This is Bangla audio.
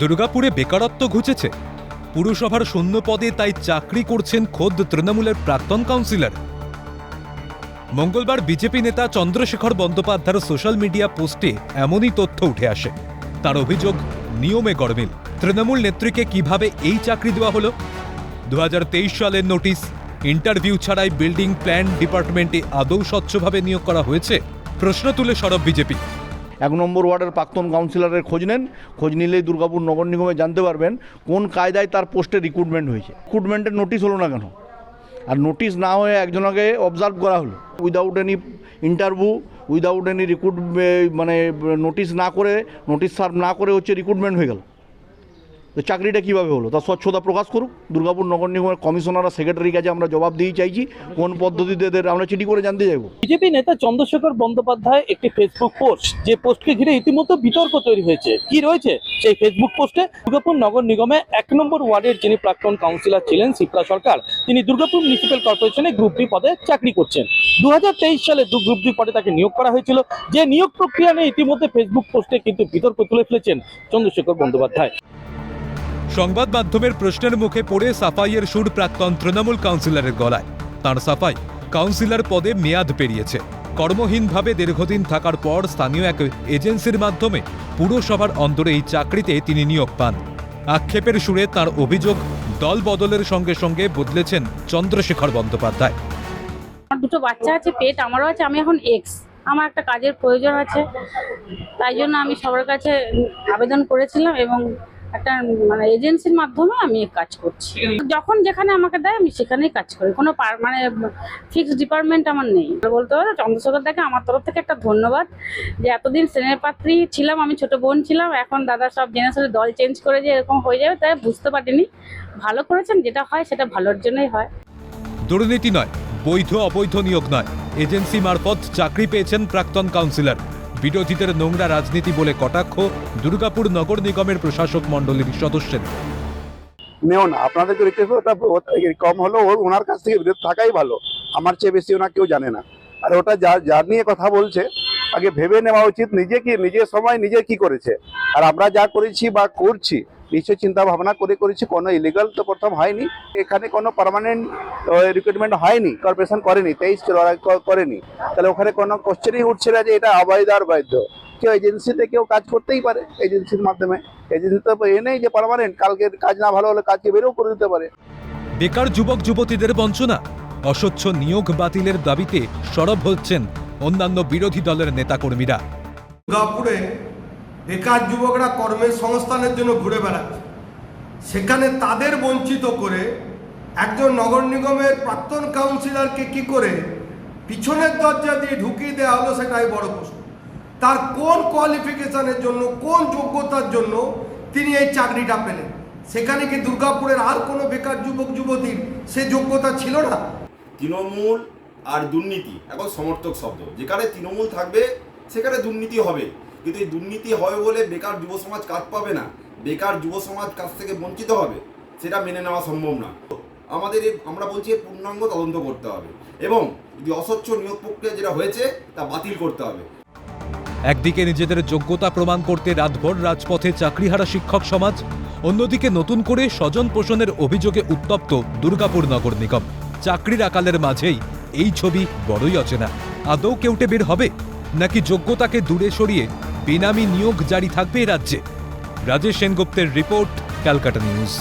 দুর্গাপুরে বেকারত্ব ঘুচেছে। পুরসভার শূন্য পদে তাই চাকরি করছেন খোদ তৃণমূলের প্রাক্তন কাউন্সিলর। মঙ্গলবার বিজেপি নেতা চন্দ্রশেখর বন্দ্যোপাধ্যায়ের সোশ্যাল মিডিয়া পোস্টে এমনই তথ্য উঠে আসে। তার অভিযোগ, নিয়মে গরমিল তৃণমূল নেত্রীকে কীভাবে এই চাকরি দেওয়া হলো? দু সালের নোটিশ, ইন্টারভিউ ছাড়াই বিল্ডিং প্ল্যান ডিপার্টমেন্টে আদৌ স্বচ্ছভাবে নিয়োগ করা হয়েছে? প্রশ্ন তুলে সরব বিজেপি। এক নম্বর ওয়ার্ডের প্রাক্তন কাউন্সিলরের খোঁজ নেন। খোঁজ নিলেই দুর্গাপুর নগর নিগমে জানতে পারবেন কোন কায়দায় তার পোস্টে রিক্রুটমেন্ট হয়েছে। রিক্রুটমেন্টের নোটিশ হলো না কেন? আর নোটিশ না হয়ে একজনকে অবজার্ভ করা হলো। Without any interview without any recruit মানে নোটিশ না করে নোটিশ সার্ভ না করে হচ্ছে রিক্রুটমেন্ট হয়ে গেল। তো চাকরিটা কীভাবে হলো? তার স্বচ্ছতা প্রকাশ করুক। দুর্গাপুর নগর নিগমের কমিশনার আর সেক্রেটারির কাছে আমরা জবাব দিয়ে চাইছি, কোন পদ্ধতিতে এদের আমরা চিঠি করে জানতে চাইব? বিজেপি নেতা চন্দ্রশেখর বন্দ্যোপাধ্যায় একটি ফেসবুক পোস্ট যে পোস্টকে ঘিরে ইতিমধ্যে বিতর্ক তৈরি হয়েছে। কি রয়েছে সেই ফেসবুক পোস্টে দুর্গাপুর নগর নিগমে এক নম্বর ওয়ার্ডের যিনি প্রাক্তন কাউন্সিলর ছিলেন শিপ্রা সরকার, তিনি দুর্গাপুর মিউনিসিপ্যাল কর্পোরেশনে গ্রুপ ডি পদে চাকরি করছেন। দু হাজার তেইশ সালে দু গ্রুপ ডি পদে তাকে নিয়োগ করা হয়েছিল। যে নিয়োগ প্রক্রিয়া নিয়ে ইতিমধ্যে ফেসবুক পোস্টে কিন্তু বিতর্ক তুলে ফেলেছেন চন্দ্রশেখর বন্দ্যোপাধ্যায়। সংবাদ মাধ্যমের প্রশ্নের মুখে পড়ে সাফাইয়ের সুর প্রাক্তন তৃণমূল কাউন্সিলরের গলায়। তার সাফাই কাউন্সিলর পদে মেয়াদ পেরিয়েছে। কর্মহীনভাবে দীর্ঘদিন থাকার পর স্থানীয় এক এজেন্সির মাধ্যমে পুরসভার অন্তরে এই চাকরিতে তিনি নিয়োগ পান। আক্ষেপের সুরে তার অভিযোগ দল বদলের সঙ্গে সঙ্গে বদলেছেন চন্দ্রশেখর বন্দ্যোপাধ্যায়। আমার দুটো বাচ্চা আছে, পেট আমারও আছে, আমি এখন এক্স আমার একটা কাজের প্রয়োজন আছে, তাই জন্য আমি সবার কাছে আবেদন করেছিলাম এবং একটা মানে এজেন্সির মাধ্যমে আমি কাজ করছি। যখন যেখানে আমাকে দেয়, আমি সেখানেই কাজ করি। কোনো মানে ফিক্সড ডিপার্টমেন্ট আমার নেই। বলতে পারো, চন্দ্রশেখর দাকে আমার তরফ থেকে একটা ধন্যবাদ যে এতদিন পাত্রী ছিলাম, আমি ছোট বোন ছিলাম, এখন দাদা সব জেনে দল চেঞ্জ করে যে এরকম হয়ে যাবে, তাই বুঝতে পারিনি। ভালো করেছেন, যেটা হয় সেটা ভালোর জন্যই হয়। দুর্নীতি নয় বৈধ অবৈধ নিয়োগ নয়। এজেন্সি মারফত চাকরি পেয়েছেন প্রাক্তন কাউন্সিলর বিরোধীদের নোংরা রাজনীতি বলে কটাক্ষ দুর্গাপুর নগর নিগমের প্রশাসক মণ্ডলীর সদস্যের। নেও না আপনাদেরকে কম হলো, ওর ওনার কাছ থেকে বিরত থাকাই ভালো। আমার চেয়ে বেশি ওনা কেউ জানে না। আর ওটা যা যার নিয়ে কথা বলছে, আগে ভেবে নেওয়া উচিত, নিজে কি, নিজের সময় নিজে কি করেছে। আর আমরা যা করেছি বা করছি নিশ্চয় চিন্তা ভাবনা করে করেছি কোনো ইলিগাল তো প্রথম হয়নি। এখানে কোনো পার্মানেন্ট রিক্রুটমেন্ট হয়নি কর্পোরেশন করেনি তেইশ করেনি। তাহলে ওখানে কোনো কোশ্চেনই উঠছে না যে এটা অবৈধ আর বৈধ। কেউ এজেন্সিতে কেউ কাজ করতেই পারে এজেন্সির মাধ্যমে। এজেন্সি তো এ নেই যে পার্মানেন্ট কালকে কাজ না ভালো হলে কাজকে বেরও করে দিতে পারে। বেকার যুবক যুবতীদের বঞ্চনা অস্বচ্ছ নিয়োগ বাতিলের দাবিতে সরব হচ্ছেন অন্যান্য বিরোধী দলের নেতাকর্মীরা। দুর্গাপুরে বেকার যুবকরা কর্মের সংস্থানের জন্য ঘুরে বেড়াচ্ছে। সেখানে তাদের বঞ্চিত করে একজন নগর নিগমের প্রাক্তন কাউন্সিলরকে কি করে পিছনের দরজা দিয়ে ঢুকিয়ে দেওয়া হলো সেটাই বড় প্রশ্ন। তার কোন কোয়ালিফিকেশনের জন্য, কোন যোগ্যতার জন্য তিনি এই চাকরিটা পেলেন? সেখানে কি দুর্গাপুরের আর কোনো বেকার যুবক, যুবতীর সে যোগ্যতা ছিল না? তৃণমূল আর দুর্নীতি, এখন সমর্থক শব্দ। যেখানে তৃণমূল থাকবে, সেখানে দুর্নীতি হবে। কিন্তু এই দুর্নীতি হবে বলে বেকার যুব সমাজ কাজ পাবে না। বেকার যুব সমাজ কাছ থেকে বঞ্চিত হবে, সেটা মেনে নেওয়া সম্ভব না। আমাদের আমরা বলছি পূর্ণাঙ্গ তদন্ত করতে হবে এবং যদি অস্বচ্ছ নিয়োগ প্রক্রিয়া যেটা হয়েছে, তা বাতিল করতে হবে। একদিকে নিজেদের যোগ্যতা প্রমাণ করতে রাতভর রাজপথে চাকরিহারা শিক্ষক সমাজ, অন্যদিকে নতুন করে স্বজন পোষণের অভিযোগে উত্তপ্ত দুর্গাপুর নগর নিগম। চাকরির আকালের মাঝেই এই ছবি বড়ই অচেনা। আদৌ কেউটে বের হবে? নাকি যোগ্যতাকে দূরে সরিয়ে বেনামি নিয়োগ জারি থাকবে রাজ্যে। রাজেশ সেনগুপ্তের রিপোর্ট ক্যালকাটা নিউজ।